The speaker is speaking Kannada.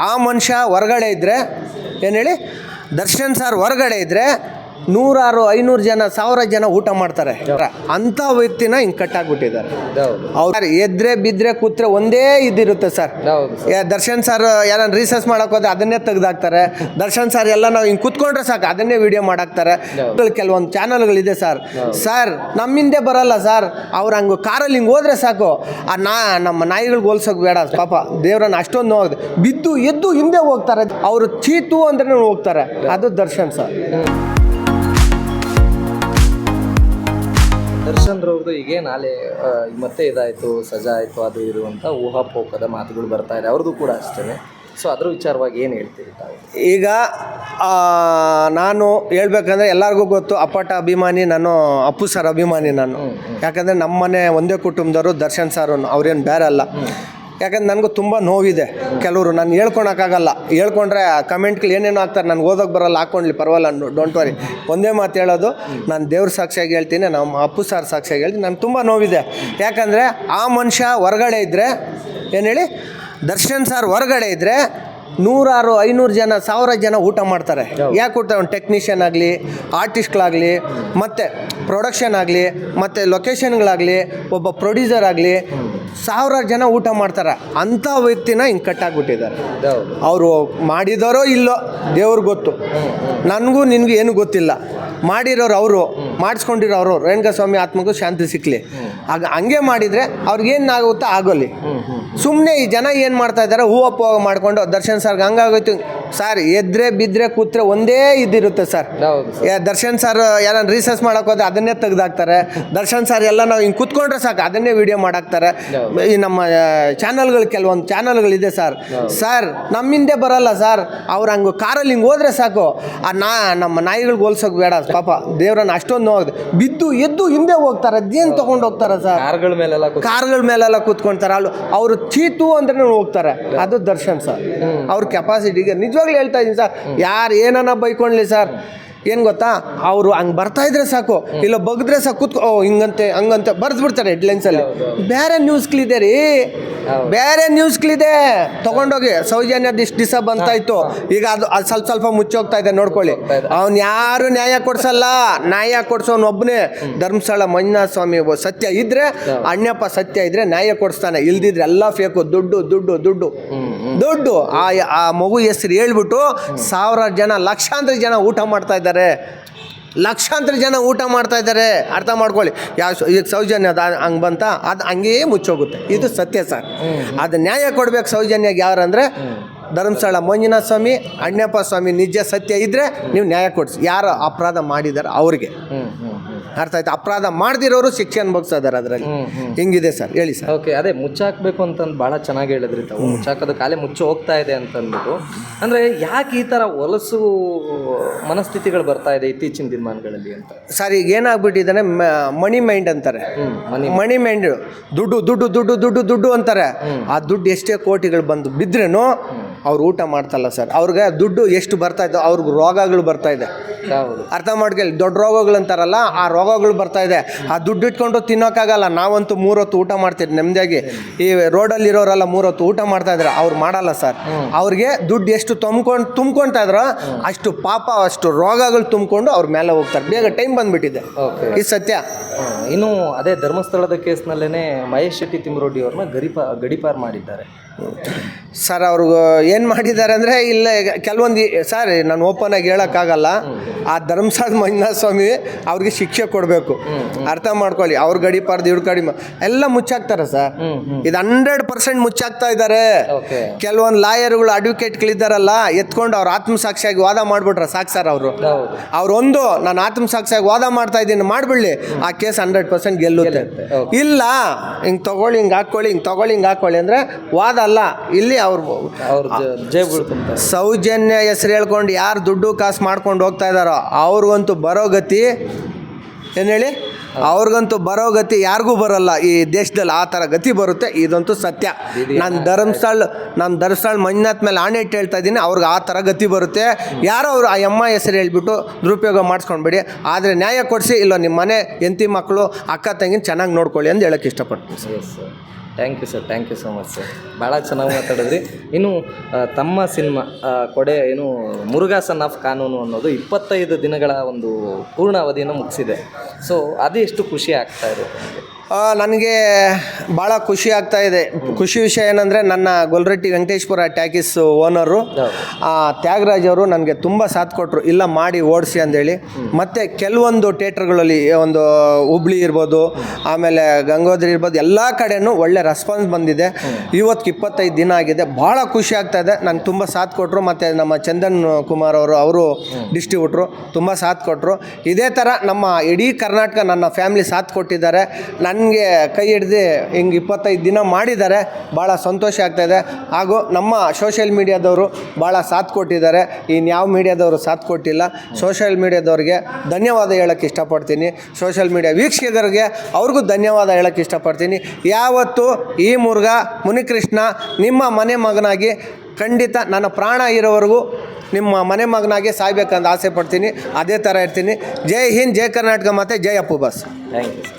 ಆ ಮನುಷ್ಯ ಹೊರಗಡೆ ಇದ್ದರೆ ಏನು ಹೇಳಿ? ದರ್ಶನ್ ಸರ್ ಹೊರಗಡೆ ಇದ್ದರೆ ನೂರಾರು ಐನೂರು ಜನ ಸಾವಿರ ಜನ ಊಟ ಮಾಡ್ತಾರೆ. ಅಂತ ವ್ಯಕ್ತಿನ ಹಿಂಗೆ ಕಟ್ಟಾಕ್ಬಿಟ್ಟಿದ್ದಾರೆ. ಹೌದು ಅವ್ರು ಎದ್ರೆ ಬಿದ್ರೆ ಕೂತ್ರೆ ಒಂದೇ ಇದಿರುತ್ತೆ ಸರ್. ದರ್ಶನ್ ಸರ್ ಯಾರನ್ನ ರೀಸರ್ಚ್ ಮಾಡಕ್ ಹೋದ್ರೆ ಅದನ್ನೇ ತೆಗ್ದಾಕ್ತಾರೆ. ದರ್ಶನ್ ಸರ್ ಎಲ್ಲ ನಾವು ಹಿಂಗೆ ಕುತ್ಕೊಂಡ್ರೆ ಸಾಕು ಅದನ್ನೇ ವಿಡಿಯೋ ಮಾಡಾಕ್ತಾರೆ. ಕೆಲವೊಂದು ಚಾನಲ್ಗಳಿದೆ ಸರ್. ಸರ್ ನಮ್ಮಿಂದೆ ಬರಲ್ಲ ಸರ್. ಅವ್ರು ಹಂಗೆ ಕಾರಲ್ಲಿ ಹಿಂಗೆ ಹೋದ್ರೆ ಸಾಕು. ಆ ನಾ ನಮ್ಮ ನಾಯಿಗಳಿಗೆ ಹೋಲ್ಸೋಕೆ ಬೇಡ ಪಾಪ. ದೇವ್ರನ್ನ ಅಷ್ಟೊಂದು ನೋಡಿದೆ ಬಿದ್ದು ಎದ್ದು ಹಿಂದೆ ಹೋಗ್ತಾರೆ. ಅವರು ಚೀತು ಅಂದ್ರೆ ಹೋಗ್ತಾರೆ. ಅದು ದರ್ಶನ್ ಸರ್. ದರ್ಶನ್ ರವ್ರದ್ದು ಈಗ ನಾಳೆ ಮತ್ತೆ ಇದಾಯಿತು ಸಜಾ ಆಯಿತು ಅದು ಇದು ಅಂತ ಊಹಾಪೋಹದ ಮಾತುಗಳು ಬರ್ತಾ ಇದೆ. ಅವ್ರದ್ದು ಕೂಡ ಅಷ್ಟೇ ಸೊ ಅದ್ರ ವಿಚಾರವಾಗಿ ಏನು ಹೇಳ್ತೀರಿ ತಾವು? ಈಗ ನಾನು ಹೇಳ್ಬೇಕಂದ್ರೆ ಎಲ್ಲರಿಗೂ ಗೊತ್ತು ಅಪ್ಪಟ ಅಭಿಮಾನಿ ನಾನು ಅಪ್ಪು ಸರ್ ಅಭಿಮಾನಿ ನಾನು. ಯಾಕಂದರೆ ನಮ್ಮನೆ ಒಂದೇ ಕುಟುಂಬದವರು ದರ್ಶನ್ ಸಾರ್ ಅವ್ರೇನು ಬೇರೆ ಅಲ್ಲ. ಯಾಕಂದ್ರೆ ನನಗೂ ತುಂಬ ನೋವಿದೆ ಕೆಲವರು. ನಾನು ಹೇಳ್ಕೊಳಕ್ಕಾಗಲ್ಲ ಹೇಳ್ಕೊಂಡ್ರೆ ಆ ಕಮೆಂಟ್ಗಳು ಏನೇನೋ ಆಗ್ತಾರೆ. ನನಗೆ ಓದೋಕೆ ಬರಲ್ಲ. ಹಾಕೊಂಡ್ಲಿ ಪರವಾಗಿಲ್ಲ ಡೋಂಟ್ ವರಿ ಒಂದೇ ಮಾತು ಹೇಳೋದು ನಾನು ದೇವ್ರ ಸಾಕ್ಷಿಯಾಗಿ ಹೇಳ್ತೀನಿ ನಮ್ಮ ಅಪ್ಪು ಸಾರ್ ಸಾಕ್ಷಿಯಾಗಿ ಹೇಳ್ತೀನಿ. ನನಗೆ ತುಂಬ ನೋವಿದೆ. ಯಾಕಂದರೆ ಆ ಮನುಷ್ಯ ಹೊರಗಡೆ ಇದ್ದರೆ ಏನು ಹೇಳಿ? ದರ್ಶನ್ ಸಾರ್ ಹೊರಗಡೆ ಇದ್ದರೆ ನೂರಾರು ಐನೂರು ಜನ ಸಾವಿರ ಜನ ಊಟ ಮಾಡ್ತಾರೆ. ಯಾಕೆ ಊಟ? ಒಂದು ಟೆಕ್ನಿಷಿಯನ್ ಆಗಲಿ ಆರ್ಟಿಸ್ಟ್ಗಳಾಗಲಿ ಮತ್ತು ಪ್ರೊಡಕ್ಷನ್ ಆಗಲಿ ಮತ್ತು ಲೊಕೇಶನ್ಗಳಾಗಲಿ ಒಬ್ಬ ಪ್ರೊಡ್ಯೂಸರ್ ಆಗಲಿ ಸಾವಿರಾರು ಜನ ಊಟ ಮಾಡ್ತಾರೆ. ಅಂಥ ವ್ಯಕ್ತಿನ ಹಿಂಗೆ ಕಟ್ಟಾಕ್ಬಿಟ್ಟಿದ್ದಾರೆ. ಅವರು ಮಾಡಿದಾರೋ ಇಲ್ಲೋ ದೇವ್ರಿಗೆ ಗೊತ್ತು. ನನಗೂ ನಿನಗೂ ಏನು ಗೊತ್ತಿಲ್ಲ. ಮಾಡಿರೋರು ಅವರು ಮಾಡಿಸ್ಕೊಂಡಿರೋ ಅವರು ರೇಣುಕಸ್ವಾಮಿ ಆತ್ಮಗೂ ಶಾಂತಿ ಸಿಕ್ಕಲಿ ಆಗ ಹಂಗೆ ಮಾಡಿದರೆ ಅವ್ರಿಗೇನಾಗುತ್ತೋ ಆಗೋಲಿ. ಸುಮ್ಮನೆ ಈ ಜನ ಏನು ಮಾಡ್ತಾ ಇದ್ದಾರೆ ಹೂವಪ್ಪ ಮಾಡಿಕೊಂಡು ದರ್ಶನ್ ಸರ್ ಹಂಗಾಗೋಯ್ತು ಸರ್ ಎದ್ರೆ ಬಿದ್ದರೆ ಕೂತ್ರೆ ಒಂದೇ ಇದಿರುತ್ತೆ ಸರ್. ದರ್ಶನ್ ಸರ್ ಯಾರು ರೀಸರ್ಚ್ ಮಾಡೋಕೆ ಹೋದ್ರೆ ಅದನ್ನೇ ತೆಗ್ದಾಕ್ತಾರೆ. ದರ್ಶನ್ ಸರ್ ಎಲ್ಲ ನಾವು ಹಿಂಗೆ ಕೂತ್ಕೊಂಡ್ರೆ ಸಾಕು ಅದನ್ನೇ ವಿಡಿಯೋ ಮಾಡಾಕ್ತಾರೆ. ಈ ನಮ್ಮ ಚಾನಲ್ಗಳು ಕೆಲವೊಂದು ಚಾನಲ್ಗಳಿದೆ ಸರ್. ಸರ್ ನಮ್ಮಿಂದೆ ಬರಲ್ಲ ಸರ್. ಅವ್ರು ಹಂಗೆ ಕಾರಲ್ಲಿ ಹಿಂಗೆ ಹೋದ್ರೆ ಸಾಕು. ಆ ನಾ ನಮ್ಮ ನಾಯಿಗಳಿಗೆ ಹೋಲ್ಸೋಕೆ ಬೇಡ. ಪಾಪ ದೇವ್ರನ್ನ ಅಷ್ಟೊಂದು ನೋಡಿದೆ ಬಿದ್ದು ಎದ್ದು ಹಿಂದೆ ಹೋಗ್ತಾರೆ ಅದೇನು ತಗೊಂಡು ಹೋಗ್ತಾರೆ ಸರ್? ಕಾರ್ಗಳ ಮೇಲೆಲ್ಲ ಕಾರ್ಗಳ ಮೇಲೆಲ್ಲ ಕೂತ್ಕೊಂತಾರೆ. ಅಲ್ಲಿ ಅವರು ಚೀತು ಅಂದ್ರೆ ಹೋಗ್ತಾರೆ. ಅದು ದರ್ಶನ್ ಸರ್. ಅವ್ರ ಕೆಪಾಸಿಟಿಗೆ ನಿಜವಾಗ್ಲೂ ಹೇಳ್ತಾ ಇದ್ದೀನಿ ಸರ್ ಯಾರು ಏನನ್ನ ಬೈಕೊಂಡ್ಲಿ ಸರ್ ಏನು ಗೊತ್ತಾ? ಅವರು ಹಂಗೆ ಬರ್ತಾ ಇದ್ರೆ ಸಾಕು ಇಲ್ಲ ಬಗ್ದ್ರೆ ಸಾಕು ಕೂತ್ಕೊ ಓ ಹಿಂಗಂತೆ ಹಂಗಂತೆ ಬರೆದ್ಬಿಡ್ತಾರೆ ಹೆಡ್ಲೈನ್ಸಲ್ಲಿ ಬೇರೆ ನ್ಯೂಸ್ಗಳಿದೆ ರೀ. ಬೇರೆ ನ್ಯೂಸ್ಗಳಿದೆ ತೊಗೊಂಡೋಗಿ ಸೌಜನ್ಯದ ಇಷ್ಟು ದಿವಸ ಬಂತಾಯ್ತು ಈಗ ಅದು ಅದು ಸ್ವಲ್ಪ ಸ್ವಲ್ಪ ಮುಚ್ಚೋಗ್ತಾ ಇದೆ ನೋಡ್ಕೊಳ್ಳಿ. ಅವ್ನು ಯಾರು ನ್ಯಾಯ ಕೊಡ್ಸಲ್ಲ. ನ್ಯಾಯ ಕೊಡ್ಸೋನು ಒಬ್ಬನೇ ಧರ್ಮಸ್ಥಳ ಮಂಜುನಾಥ ಸ್ವಾಮಿ ಸತ್ಯ ಇದ್ರೆ ಅಣ್ಣಪ್ಪ ಸತ್ಯ ಇದ್ರೆ ನ್ಯಾಯ ಕೊಡಿಸ್ತಾನೆ. ಇಲ್ದಿದ್ರೆ ಎಲ್ಲ ಫೇಕು ದುಡ್ಡು ದುಡ್ಡು ದುಡ್ಡು. ದುಡ್ಡು. ಆ ಆ ಮಗು ಹೆಸರು ಹೇಳ್ಬಿಟ್ಟು ಸಾವಿರಾರು ಜನ ಲಕ್ಷಾಂತರ ಜನ ಊಟ ಮಾಡ್ತಾ ಇದ್ದಾರೆ. ಲಕ್ಷಾಂತರ ಜನ ಊಟ ಮಾಡ್ತಾ ಇದ್ದಾರೆ. ಅರ್ಥ ಮಾಡ್ಕೊಳ್ಳಿ. ಯಾವ ಈಗ ಸೌಜನ್ಯ ಅದು ಹಂಗೆ ಬಂತ? ಅದು ಹಂಗೇ ಮುಚ್ಚೋಗುತ್ತೆ. ಇದು ಸತ್ಯ ಸರ್. ಅದು ನ್ಯಾಯ ಕೊಡ್ಬೇಕು ಸೌಜನ್ಯಗೆ ಯಾರಂದ್ರೆ ಧರ್ಮಸ್ಥಳ ಮಂಜುನಾಥ ಸ್ವಾಮಿ ಅಣ್ಣಪ್ಪ ಸ್ವಾಮಿ ನಿಜ ಸತ್ಯ ಇದ್ದರೆ ನೀವು ನ್ಯಾಯ ಕೊಡಿಸಿ. ಯಾರು ಅಪರಾಧ ಮಾಡಿದ್ದಾರೆ ಅವ್ರಿಗೆ. ಅರ್ಥ ಆಯ್ತು. ಅಪರಾಧ ಮಾಡ್ದಿರೋರು ಶಿಕ್ಷೆ ಅನುಭವಿಸ್ತಾ ಇದ್ದಾರೆ ಅದರಲ್ಲಿ ಹಿಂಗಿದೆ ಸರ್ ಹೇಳಿ ಸರ್. ಓಕೆ ಅದೇ ಮುಚ್ಚಾಕ್ಬೇಕು ಅಂತಂದು ಭಾಳ ಚೆನ್ನಾಗಿ ಹೇಳಿದ್ರಿ ತಾವು. ಮುಚ್ಚಾಕೋದು ಕಾಲೇ ಮುಚ್ಚು ಹೋಗ್ತಾ ಇದೆ ಅಂತ ಅಂದ್ಬಿಟ್ಟು ಅಂದರೆ ಯಾಕೆ ಈ ಥರ ಹೊಲಸು ಮನಸ್ಥಿತಿಗಳು ಬರ್ತಾ ಇದೆ ಇತ್ತೀಚಿನ ದಿನಮಾನಗಳಲ್ಲಿ ಅಂತ? ಸರ್ ಈಗ ಏನಾಗ್ಬಿಟ್ಟಿದ್ದಾನೆ ಮಣಿ ಮೈಂಡ್ ಅಂತಾರೆ. ಮಣಿ ಮೈಂಡ್ ದುಡ್ಡು ದುಡ್ಡು ದುಡ್ಡು ದುಡ್ಡು ದುಡ್ಡು ಅಂತಾರೆ. ಆ ದುಡ್ಡು ಎಷ್ಟೇ ಕೋಟಿಗಳು ಬಂದು ಬಿದ್ರೇನು ಅವ್ರು ಊಟ ಮಾಡ್ತಲ್ಲ ಸರ್. ಅವ್ರಿಗೆ ದುಡ್ಡು ಎಷ್ಟು ಬರ್ತಾ ಇದೆ ಅವ್ರಿಗೆ ರೋಗಗಳು ಬರ್ತಾ ಇದೆ. ಅರ್ಥ ಮಾಡ್ಕೊಳ್ಳಿ ದೊಡ್ಡ ರೋಗಗಳು ಅಂತಾರಲ್ಲ ಆ ರೋಗಗಳು ಬರ್ತಾ ಇದೆ. ಆ ದುಡ್ಡು ಇಟ್ಕೊಂಡು ತಿನ್ನೋಕ್ಕಾಗಲ್ಲ. ನಾವಂತೂ ಮೂರೊತ್ತು ಊಟ ಮಾಡ್ತೀವಿ ನೆಮ್ಮದಿಯಾಗಿ. ಈ ರೋಡಲ್ಲಿರೋರೆಲ್ಲ ಮೂರೊತ್ತು ಊಟ ಮಾಡ್ತಾ ಇದ್ದಾರೆ ಅವ್ರು ಮಾಡಲ್ಲ ಸರ್. ಅವ್ರಿಗೆ ದುಡ್ಡು ಎಷ್ಟು ತುಂಬ್ಕೊಂಡು ತುಂಬ್ಕೊಳ್ತಾ ಇದ್ರೋ ಅಷ್ಟು ಪಾಪ ಅಷ್ಟು ರೋಗಗಳು ತುಂಬಿಕೊಂಡು ಅವ್ರ ಮೇಲೆ ಹೋಗ್ತಾರೆ. ಬೇಗ ಟೈಮ್ ಬಂದ್ಬಿಟ್ಟಿದೆ. ಇದು ಸತ್ಯ. ಇನ್ನು ಅದೇ ಧರ್ಮಸ್ಥಳದ ಕೇಸ್ನಲ್ಲೇ ಮಹೇಶ್ ಶೆಟ್ಟಿ ತಿಮ್ರೋಡಿ ಅವ್ರನ್ನ ಗರಿಪ ಗಡಿಪಾರ್ ಮಾಡಿದ್ದಾರೆ. ಸರ್ ಅವ್ರಿಗೆ ಏನು ಮಾಡಿದ್ದಾರೆ ಅಂದರೆ ಇಲ್ಲ ಕೆಲವೊಂದು ಸರ್ ನಾನು ಓಪನ್ ಆಗಿ ಹೇಳೋಕ್ಕಾಗಲ್ಲ ಆ ಧರ್ಮಸಾದ ಮಂಜುನಾಥ ಸ್ವಾಮಿ ಅವ್ರಿಗೆ ಶಿಕ್ಷೆ ಕೊಡಬೇಕು. ಅರ್ಥ ಮಾಡ್ಕೊಳ್ಳಿ. ಅವ್ರ ಗಡಿ ಪಾರ್ದು ಇವ್ರ ಗಡಿ ಎಲ್ಲ ಮುಚ್ಚಾಕ್ತಾರೆ ಸರ್. ಇದು ಹಂಡ್ರೆಡ್ ಪರ್ಸೆಂಟ್ ಮುಚ್ಚಾಕ್ತಾ ಇದ್ದಾರೆ ಕೆಲವೊಂದು ಲಾಯರ್ಗಳು ಅಡ್ವೊಕೇಟ್ಗಳಿದ್ದಾರಲ್ಲ ಎತ್ಕೊಂಡು ಅವ್ರು ಆತ್ಮಸಾಕ್ಷಿಯಾಗಿ ವಾದ ಮಾಡ್ಬಿಟ್ರೆ ಸಾಕು ಸರ್ ಅವರು. ಅವ್ರು ಅವ್ರೊಂದು ನಾನು ಆತ್ಮಸಾಕ್ಷಿಯಾಗಿ ವಾದ ಮಾಡ್ತಾ ಇದ್ದೀನಿ ಮಾಡಿಬಿಡ್ಲಿ. ಆ ಕೇಸ್ ಹಂಡ್ರೆಡ್ ಪರ್ಸೆಂಟ್ ಗೆಲ್ಲುತ್ತೆ. ಗೆಲ್ಲುತ್ತೆ, ಇಲ್ಲ ಹಿಂಗೆ ತಗೊಳ್ಳಿ ಹಿಂಗೆ ಹಾಕ್ಕೊಳ್ಳಿ ಹಿಂಗೆ ತಗೊಳ್ಳಿ ಹಿಂಗೆ ಹಾಕ್ಕೊಳ್ಳಿ ಅಂದರೆ ವಾದ ಅಲ್ಲ. ಇಲ್ಲಿ ಅವ್ರು ಸೌಜನ್ಯ ಹೆಸರು ಹೇಳ್ಕೊಂಡು ಯಾರು ದುಡ್ಡು ಕಾಸು ಮಾಡ್ಕೊಂಡು ಹೋಗ್ತಾ ಇದ್ದಾರೋ ಅವ್ರಿಗಂತೂ ಬರೋ ಗತಿ ಏನು ಹೇಳಿ? ಅವ್ರಿಗಂತೂ ಬರೋ ಗತಿ ಯಾರಿಗೂ ಬರಲ್ಲ. ಈ ದೇಶದಲ್ಲಿ ಆ ಥರ ಗತಿ ಬರುತ್ತೆ. ಇದಂತೂ ಸತ್ಯ. ನಾನು ಧರ್ಮಸ್ಥಳ ನಾನು ಧರ್ಮಸ್ಥಳ ಮಂಜುನಾಥ್ ಮೇಲೆ ಆಣೆ ಇಟ್ಟು ಹೇಳ್ತಾ ಇದ್ದೀನಿ. ಅವ್ರಿಗೆ ಆ ಥರ ಗತಿ ಬರುತ್ತೆ. ಯಾರೋ ಅವರು ಆ ಅಮ್ಮ ಹೆಸರು ಹೇಳ್ಬಿಟ್ಟು ದುರುಪಯೋಗ ಮಾಡಿಸ್ಕೊಂಡ್ಬೇಡಿ. ಆದರೆ ನ್ಯಾಯ ಕೊಡಿಸಿ ಇಲ್ಲ ನಿಮ್ಮ ಮನೆ ಹೆಂಡತಿ ಮಕ್ಕಳು ಅಕ್ಕ ತಂಗಿನ ಚೆನ್ನಾಗಿ ನೋಡ್ಕೊಳ್ಳಿ ಅಂತ ಹೇಳೋಕ್ಕೆ ಇಷ್ಟಪಡ್ತೀನಿ. Yes thank you sir thank you so much sir ಭಾಳ ಚೆನ್ನಾಗಿ ಮಾತಾಡಿದ್ರಿ. ಇನ್ನು ತಮ್ಮ ಸಿನಿಮಾ ಕೊಡೆ, ಏನು ಮುರುಘಾಸನ್ ಆಫ್ ಕಾನೂನು ಅನ್ನೋದು ಇಪ್ಪತ್ತೈದು ದಿನಗಳ ಒಂದು ಪೂರ್ಣ ಅವಧಿಯನ್ನು ಮುಗಿಸಿದೆ. ಸೊ ಅದೇ ಎಷ್ಟು ಖುಷಿ ಆಗ್ತಾ ಇದೆ ನಿಮಗೆ? ನನಗೆ ಭಾಳ ಖುಷಿ ಆಗ್ತಾ ಇದೆ. ಖುಷಿ ವಿಷಯ ಏನಂದರೆ ನನ್ನ ಗೊಲ್ರಟ್ಟಿ ವೆಂಕಟೇಶ್ವರ ಟ್ಯಾಕಿಸ್ ಓನರು ತ್ಯಾಗರಾಜ್ ಅವರು ನನಗೆ ತುಂಬ ಸಾಥ್ ಕೊಟ್ಟರು ಇಲ್ಲ ಮಾಡಿ ಓಡಿಸಿ ಅಂದೇಳಿ. ಮತ್ತು ಕೆಲವೊಂದು ಥಿಯೇಟ್ರ್ಗಳಲ್ಲಿ ಒಂದು ಹುಬ್ಳಿ ಇರ್ಬೋದು ಆಮೇಲೆ ಗಂಗೋದ್ರಿ ಇರ್ಬೋದು ಎಲ್ಲ ಕಡೆನೂ ಒಳ್ಳೆ ರೆಸ್ಪಾನ್ಸ್ ಬಂದಿದೆ. ಇವತ್ತು ಇಪ್ಪತ್ತೈದು ದಿನ ಆಗಿದೆ. ಭಾಳ ಖುಷಿ ಆಗ್ತಾ ಇದೆ. ನನಗೆ ತುಂಬ ಸಾಥ್ ಕೊಟ್ಟರು ಮತ್ತು ನಮ್ಮ ಚಂದನ್ ಕುಮಾರ್ ಅವರು ಅವರು ಡಿಸ್ಟ್ರಿಬ್ಯೂಟ್ರು ತುಂಬ ಸಾಥ್ ಕೊಟ್ಟರು ಇದೇ ಥರ ನಮ್ಮ ಇಡೀ ಕರ್ನಾಟಕ ನನ್ನ ಫ್ಯಾಮಿಲಿ ಸಾಥ್ ಕೊಟ್ಟಿದ್ದಾರೆ. ನನಗೆ ಕೈ ಹಿಡ್ದು ಹಿಂಗೆ ಇಪ್ಪತ್ತೈದು ದಿನ ಮಾಡಿದ್ದಾರೆ ಭಾಳ ಸಂತೋಷ ಆಗ್ತಾಯಿದೆ ಹಾಗೂ ನಮ್ಮ ಸೋಷಿಯಲ್ ಮೀಡಿಯಾದವರು ಭಾಳ ಸಾಥ್ ಕೊಟ್ಟಿದ್ದಾರೆ. ಇನ್ಯಾವ ಮೀಡಿಯಾದವರು ಸಾಥ್ ಕೊಟ್ಟಿಲ್ಲ. ಸೋಷಿಯಲ್ ಮೀಡಿಯಾದವ್ರಿಗೆ ಧನ್ಯವಾದ ಹೇಳೋಕ್ಕೆ ಇಷ್ಟಪಡ್ತೀನಿ. ಸೋಷಿಯಲ್ ಮೀಡಿಯಾ ವೀಕ್ಷಕರಿಗೆ ಅವ್ರಿಗೂ ಧನ್ಯವಾದ ಹೇಳೋಕ್ಕೆ ಇಷ್ಟಪಡ್ತೀನಿ. ಯಾವತ್ತು ಈ ಮುರುಘ, ಮುನಿಕೃಷ್ಣ, ನಿಮ್ಮ ಮನೆ ಮಗನಾಗಿ ಖಂಡಿತ ನನ್ನ ಪ್ರಾಣ ಇರೋವರೆಗೂ ನಿಮ್ಮ ಮನೆ ಮಗನಾಗೆ ಸಾಯ್ಬೇಕಂತ ಆಸೆ ಪಡ್ತೀನಿ. ಅದೇ ಥರ ಇರ್ತೀನಿ. ಜೈ ಹಿಂದ್, ಜೈ ಕರ್ನಾಟಕ ಮತ್ತು ಜೈ ಅಪ್ಪು ಬಸ್. Thank you